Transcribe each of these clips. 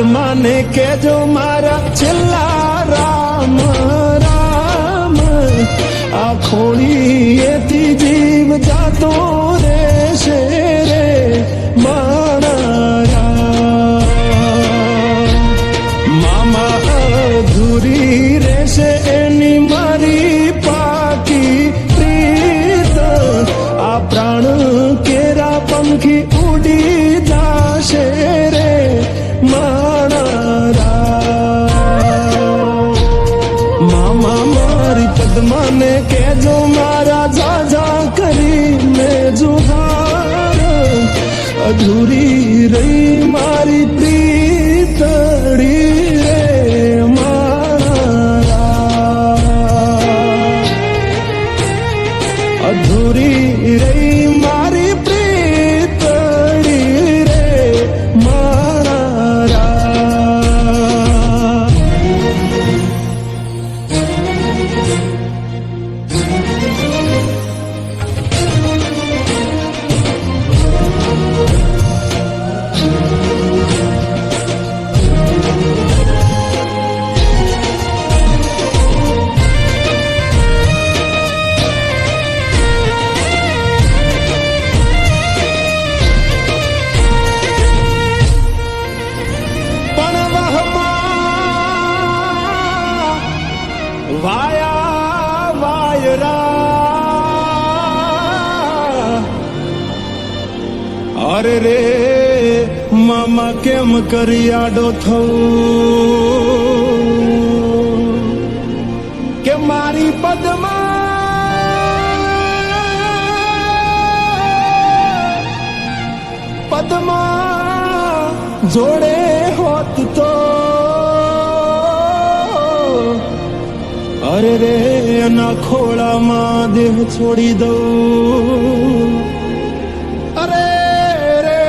પદ્માને કેજો મારા છેલ્લા રામ રામ. આ ખોળીએથી જીવ જાતો રહેશે રે, મારા રામ. મામા અધૂરી મારી પાકી પ્રીત. આ પ્રાણ કેરા પંખી અધૂરી રહી વાયા વાયરા. અરે રે મામા કેમ કરી આડો થવું? કે મારી પદમાં અરે રે એના ખોળામાં દેહ છોડી દઉં અરે રે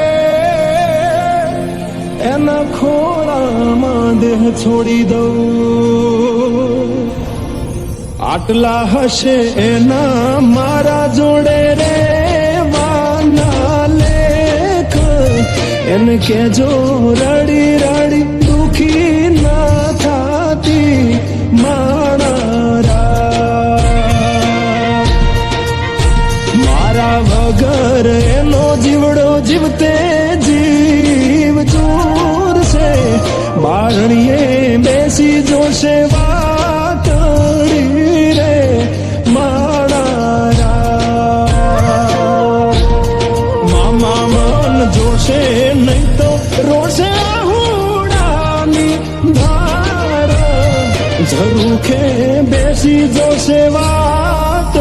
એના ખોળામાં દેહ છોડી દઉં આટલા હશે એના મારા જોડે રે વાના લેખ એને કેજો રડી મારા વગર એનો જીવડો જીવતે જીવ ચોર છે. બારણીએ બેસી જોશે વાતડી રે મારા મામા જોશે નહીં તો રોશે આહુડાની ધાર. ઝરૂખે બેસી જોશે વાતડી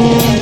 Thank you.